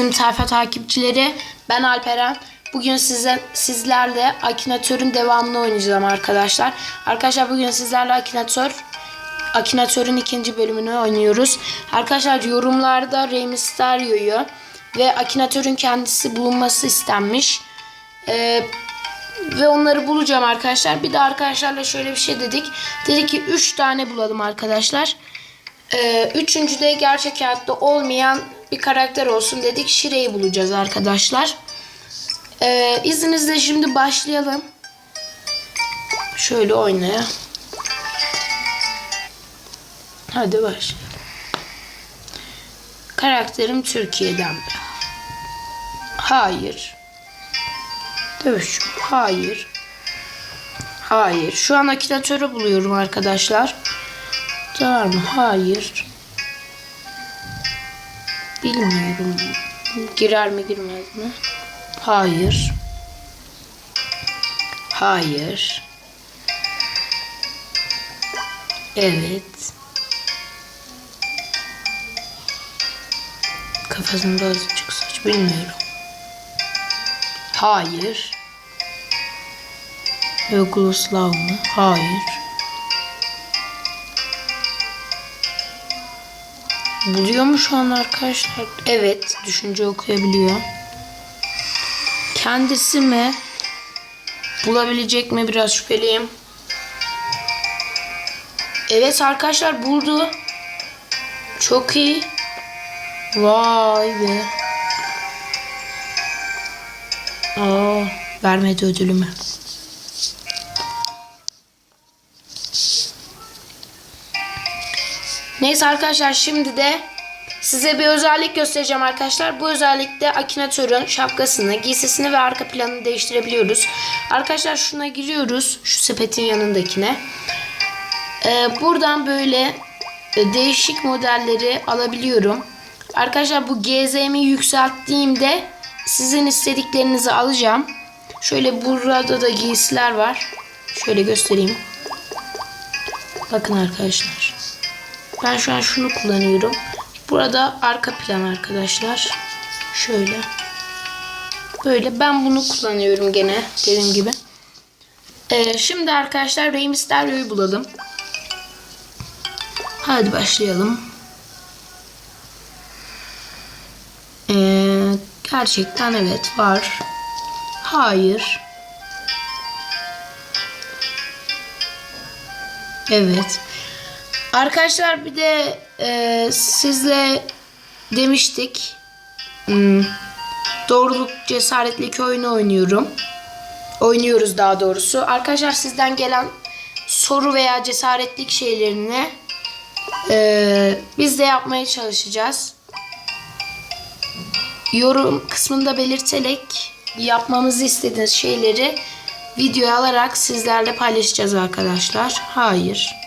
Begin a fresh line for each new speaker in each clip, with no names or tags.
bizim sayfa takipçileri. Ben Alperen. Bugün size sizlerle Akinator'un devamını oynayacağım arkadaşlar. Arkadaşlar bugün sizlerle Akinator Akinator'un ikinci bölümünü oynuyoruz. Arkadaşlar yorumlarda Rey Mysterio'yu ve Akinator'un kendisi bulunması istenmiş. Ee, ve onları bulacağım arkadaşlar. Bir de arkadaşlarla şöyle bir şey dedik. Dedik ki 3 tane bulalım arkadaşlar. Ee, üçüncü de gerçek hayatta olmayan bir karakter olsun dedik. Şire'yi bulacağız arkadaşlar. Ee, izninizle şimdi başlayalım. Şöyle oynaya. Hadi başlayalım. Karakterim Türkiye'den. Hayır. Dövüş. Hayır. Hayır. Şu an akitatörü buluyorum arkadaşlar. Mı? Hayır. Bilmiyorum. Girer mi girmez mi? Hayır. Hayır. Evet. Kafasında azıcık saç bilmiyorum. Hayır. Yugoslav mı? Hayır. Buluyor mu şu an arkadaşlar? Evet. Düşünce okuyabiliyor. Kendisi mi? Bulabilecek mi? Biraz şüpheliyim. Evet arkadaşlar buldu. Çok iyi. Vay be. Aa, vermedi ödülümü. Neyse arkadaşlar şimdi de size bir özellik göstereceğim arkadaşlar. Bu özellikle Akinator'un şapkasını, giysisini ve arka planını değiştirebiliyoruz. Arkadaşlar şuna giriyoruz. Şu sepetin yanındakine. Ee, buradan böyle e, değişik modelleri alabiliyorum. Arkadaşlar bu GZ'mi yükselttiğimde sizin istediklerinizi alacağım. Şöyle burada da giysiler var. Şöyle göstereyim. Bakın arkadaşlar. Ben şu an şunu kullanıyorum. Burada arka plan arkadaşlar. Şöyle. Böyle ben bunu kullanıyorum gene dediğim gibi. Ee, şimdi arkadaşlar Rey Mysterio'yu bulalım. Hadi başlayalım. Ee, gerçekten evet var. Hayır. Evet. Arkadaşlar bir de e, sizle demiştik. Hmm, doğruluk cesaretlik oyunu oynuyorum. Oynuyoruz daha doğrusu. Arkadaşlar sizden gelen soru veya cesaretlik şeylerini e, biz de yapmaya çalışacağız. Yorum kısmında belirterek yapmamızı istediğiniz şeyleri videoya alarak sizlerle paylaşacağız arkadaşlar. Hayır.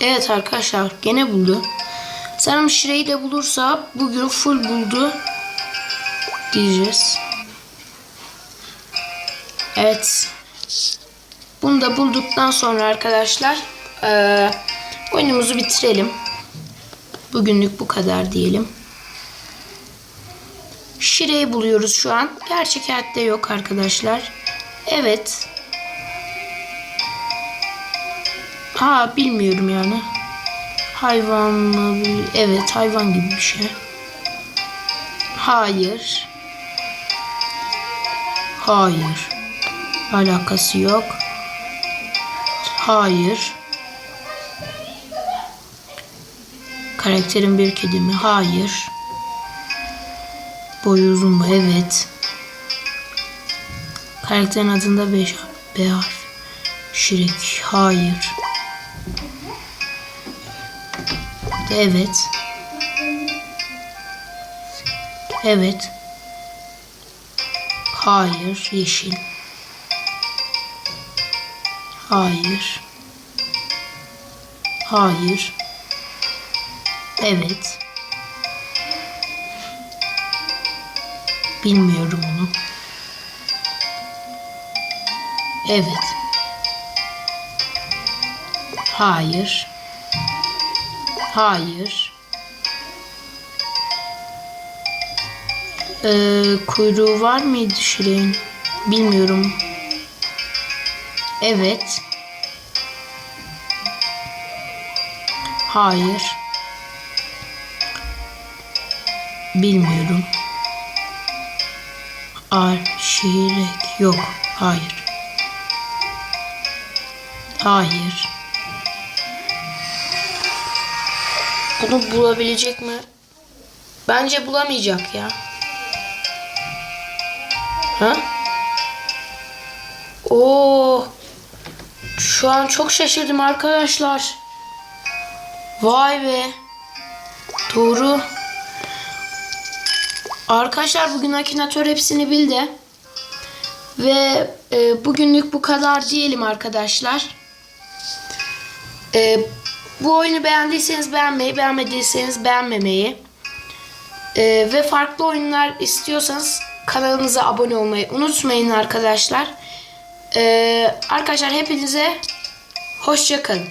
Evet arkadaşlar gene buldu. Sanırım Şire'yi de bulursa bugün full buldu diyeceğiz. Evet. Bunu da bulduktan sonra arkadaşlar e, oyunumuzu bitirelim. Bugünlük bu kadar diyelim. Şire'yi buluyoruz şu an. Gerçek hayatta yok arkadaşlar. Evet. Ha bilmiyorum yani. Hayvan mı? Evet hayvan gibi bir şey. Hayır. Hayır. Alakası yok. Hayır. Karakterin bir kedi mi? Hayır. Boyu uzun mu? Evet. Karakterin adında B, B harfi. Şirek. Hayır. Evet. Evet. Hayır. Yeşil. Hayır. Hayır. Evet. Bilmiyorum onu. Evet. Hayır. Hayır. Ee, kuyruğu var mıydı Şirin? Bilmiyorum. Evet. Hayır. Bilmiyorum. Arşirek yok. Hayır. Hayır. Bunu bulabilecek mi? Bence bulamayacak ya. Ha? Oo. Şu an çok şaşırdım arkadaşlar. Vay be. Doğru. Arkadaşlar bugün Akinator hepsini bildi. Ve e, bugünlük bu kadar diyelim arkadaşlar. E, bu oyunu beğendiyseniz beğenmeyi, beğenmediyseniz beğenmemeyi e, ve farklı oyunlar istiyorsanız kanalımıza abone olmayı unutmayın arkadaşlar. E, arkadaşlar hepinize hoşçakalın.